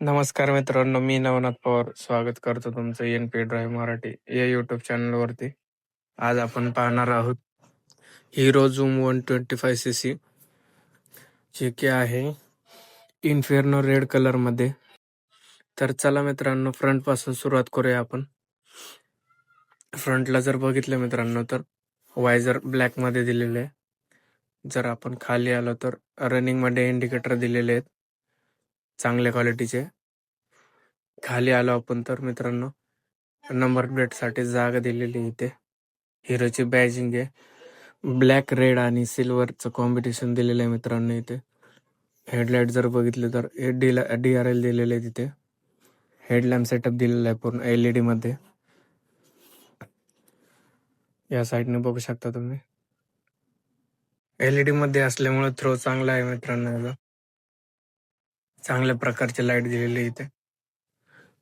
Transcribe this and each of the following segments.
नमस्कार मित्रांनो मी नवनाथ पवार. स्वागत करतो तुमचं एन पी ड्राईव्ह मराठी या युट्यूब चॅनलवरती आज आपण पाहणार आहोत Hero Zoom one twenty five C C जे की आहे इन्फेर्नो रेड कलरमध्ये तर चला मित्रांनो फ्रंटपासून सुरुवात करूया आपण. फ्रंटला जर बघितलं मित्रांनो तर वायझर ब्लॅकमध्ये दिलेले आहे. जर आपण खाली आलो तर रनिंगमध्ये इंडिकेटर दिलेले आहेत. चांगल्या क्वालिटीचे खाली आलो आपण तर मित्रांनो. नंबर प्लेटसाठी जागा दिलेली आहे इथे. हिरोची बॅजिंग आहे. ब्लॅक रेड आणि सिल्वरचं कॉम्बिनेशन दिलेलं आहे मित्रांनो इथे. हेडलाईट जर बघितलं तर डीला डी आर एल दिलेलं आहे तिथे. हेडलॅम्प सेटअप दिलेला आहे पूर्ण एल ई डी मध्ये. या साईडने बघू शकता तुम्ही. एलईडी मध्ये असल्यामुळे थ्रो चांगला आहे मित्रांनो याचा. चांगल्या प्रकारचे लाइट दिलेले आहे इथे.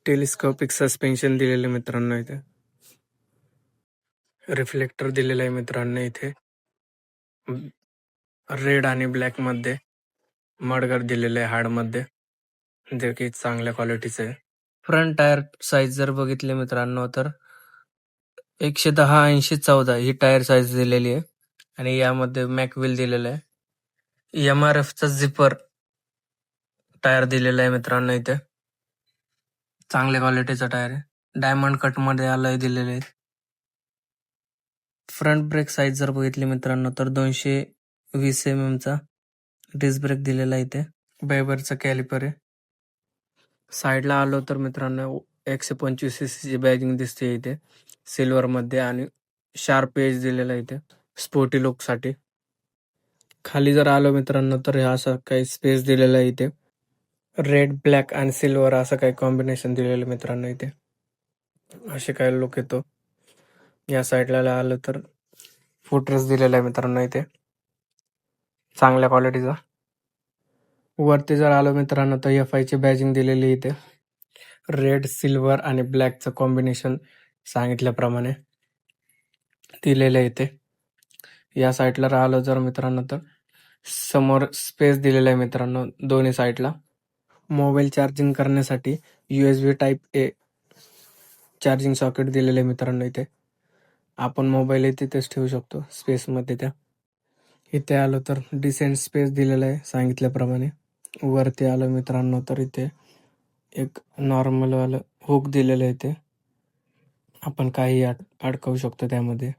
टेलिस्कोपिक सस्पेन्शन दिलेले मित्रांनो इथे. रिफ्लेक्टर दिलेलं आहे मित्रांनो इथे. रेड आणि ब्लॅकमध्ये मडगर दिलेले आहे हार्डमध्ये. जे की चांगल्या क्वालिटीचे आहे. फ्रंट टायर साईज जर बघितले मित्रांनो तर एकशे दहा ऐंशी चौदा ही टायर साईज दिलेली आहे. आणि यामध्ये मॅकविल दिलेलं आहे. एम आर एफचा झिपर टायर दिलेला आहे मित्रांनो इथे. चांगल्या क्वालिटीचा टायर आहे. डायमंड कटमध्ये आलंय दिलेले आहेत. फ्रंट ब्रेक साईज जर बघितली मित्रांनो तर दोनशे वीस एम एम चा डिस्क ब्रेक दिलेला आहे इथे. बेबरचा कॅलिपर आहे. साईडला आलो तर मित्रांनो एकशे पंचवीस ची बॅगिंग दिसते इथे. सिल्वर मध्ये आणि शार्प एज दिलेला आहे इथे. स्पोर्टी लुकसाठी. खाली जर आलो मित्रांनो तर हा असं काही स्पेस दिलेला आहे इथे. रेड ब्लॅक आणि सिल्वर असं काही कॉम्बिनेशन दिलेलं मित्रांनो इथे. असे काही लुक येतो. या साईडला आलं तर फुटरेस दिलेला आहे मित्रांनो इथे. चांगल्या क्वालिटीचा वरती जर आलो मित्रांनो तर एफ आयची बॅजिंग दिलेली इथे. रेड सिल्वर आणि ब्लॅकचं कॉम्बिनेशन सांगितल्याप्रमाणे दिलेलं आहे इथे. या साईडला राहिलो जर मित्रांनो तर समोर स्पेस दिलेला आहे मित्रांनो दोन्ही साईडला मोबाईल चार्जिंग करण्यासाठी S B type A charging socket दिलेले आहे मित्रांनो इथे. आपण मोबाईल तिथेच ठेवू शकतो स्पेसमध्ये त्या. इथे आलो तर डिसेंट स्पेस दिलेला आहे सांगितल्याप्रमाणे. वरती आलो मित्रांनो तर इथे एक नॉर्मलवालं हुक दिलेलं आहे ते आपण काही अडकवू शकतो त्यामध्ये.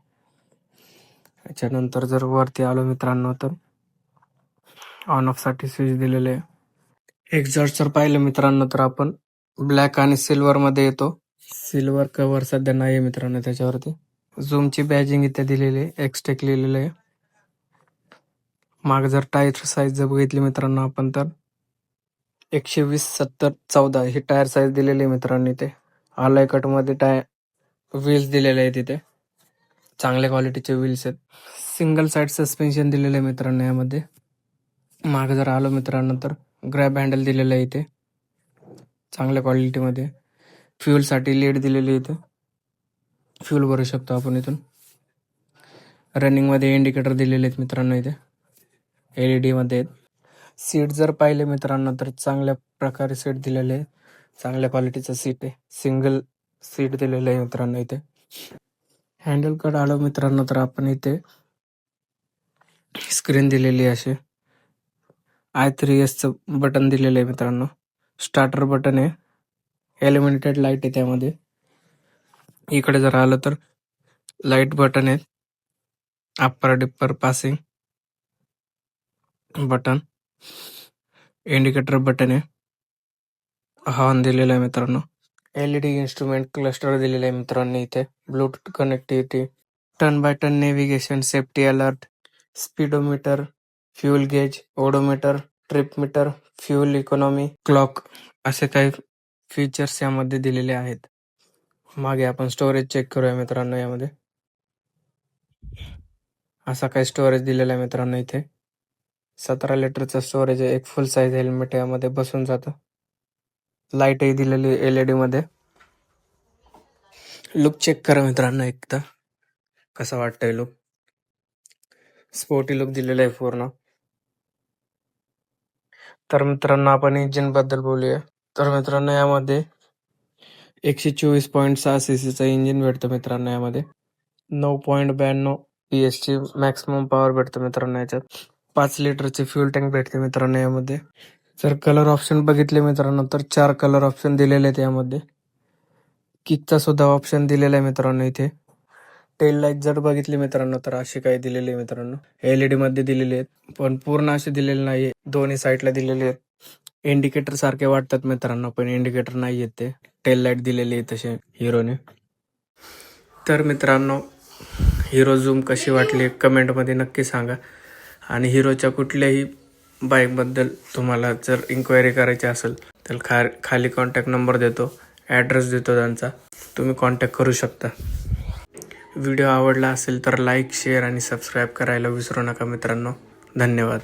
त्याच्यानंतर जर वरती आलो मित्रांनो तर ऑन ऑफसाठी स्विच दिलेले आहे. एक्झॉस्ट जर पाहिलं मित्रांनो तर आपण ब्लॅक आणि सिल्वरमध्ये येतो. सिल्वर कवर सध्या नाही मित्रांनो त्याच्यावरती. झूमची बॅजिंग इथे दिलेली आहे. एक्सटेक लिहिलेलं आहे. माग जर टायर साईज जर बघितली मित्रांनो आपण तर एकशे वीस सत्तर चौदा ही टायर साईज दिलेली आहे मित्रांनो इथे. आलाय कटमध्ये टाय टायर व्हील्स दिलेले आहेत इथे. चांगल्या क्वालिटीचे व्हील्स आहेत. सिंगल साईड सस्पेन्शन दिलेलं आहे मित्रांनो यामध्ये. माग जर आलो मित्रांनो तर ग्रॅब हँडल दिलेलं आहे इथे. चांगल्या क्वालिटीमध्ये फ्यूलसाठी लीड दिलेली इथे. फ्युल भरू शकतो आपण इथून. रनिंगमध्ये इंडिकेटर दिलेले आहेत मित्रांनो इथे. एल ई डीमध्ये आहेत. सीट जर पाहिले मित्रांनो तर चांगल्या प्रकारे सीट दिलेले आहे. चांगल्या क्वालिटीचं सीट आहे. सिंगल सीट दिलेलं आहे मित्रांनो इथे. हँडल कड आलो मित्रांनो तर आपण इथे स्क्रीन दिलेली आहे अशी. आय थ्री एसचं बटन दिलेलं आहे मित्रांनो. स्टार्टर बटन आहे. एलिमिनेटेड लाइट आहे त्यामध्ये. इकडे जर आलं तर लाइट बटन आहेत upper dipper passing button indicator button आहे. हॉर्न दिलेला आहे मित्रांनो. एलईडी इन्स्ट्रुमेंट क्लस्टर दिलेलं आहे मित्रांनो इथे. Bluetooth connectivity turn by turn navigation safety alert speedometer fuel gauge odometer trip meter fuel economy clock असे काही फीचर्स यामध्ये दिलेले आहेत. मागे आपण स्टोरेज चेक करूया मित्रांनो यामध्ये. असा काही स्टोरेज दिलेला आहे मित्रांनो इथे. सतरा लिटरचं स्टोरेज आहे एक फुल साईज हेल्मेट यामध्ये बसून जातं. लाईटही दिलेली एलईडी मध्ये. लुक चेक करा मित्रांनो एकदा. कसा वाटतंय लुक स्पोर्टी लुक दिलेला आहे पूर्ण. तर मित्रांनो आपण इंजिनबद्दल बोलूया. तर मित्रांनो यामध्ये एकशे चोवीस पॉईंट सहा सी सीचं इंजिन भेटतं मित्रांनो यामध्ये. नऊ पॉईंट ब्याण्णव पी एस ची मॅक्सिमम पॉवर भेटतं मित्रांनो याच्यात. पाच लिटरची फ्युल टँक भेटते मित्रांनो यामध्ये. जर कलर ऑप्शन बघितले मित्रांनो तर चार कलर ऑप्शन दिलेले आहेत यामध्ये. किकचा सुद्धा ऑप्शन दिलेला आहे मित्रांनो इथे. टेल लाइट जर बघितली मित्रांनो तर अशी काही दिलेली आहे मित्रांनो. एलईडी मध्ये दिलेली आहेत पण पूर्ण असे दिलेले नाही दोन्ही साईडला दिलेले आहेत. इंडिकेटर सारखे वाटतात मित्रांनो पण इंडिकेटर नाही आहेत ते. टेल लाइट दिलेली आहे तसे हिरोने. तर मित्रांनो हिरो झूम कशी वाटली कमेंटमध्ये नक्की सांगा. आणि हिरोच्या कुठल्याही बाईकबद्दल तुम्हाला जर इन्क्वायरी करायची असेल तर खा खाली कॉन्टॅक्ट नंबर देतो ॲड्रेस देतो त्यांचा. तुम्ही कॉन्टॅक्ट करू शकता. व्हिडिओ आवडला असेल तर लाईक शेअर आणि सबस्क्राईब करायला विसरू नका मित्रांनो. धन्यवाद.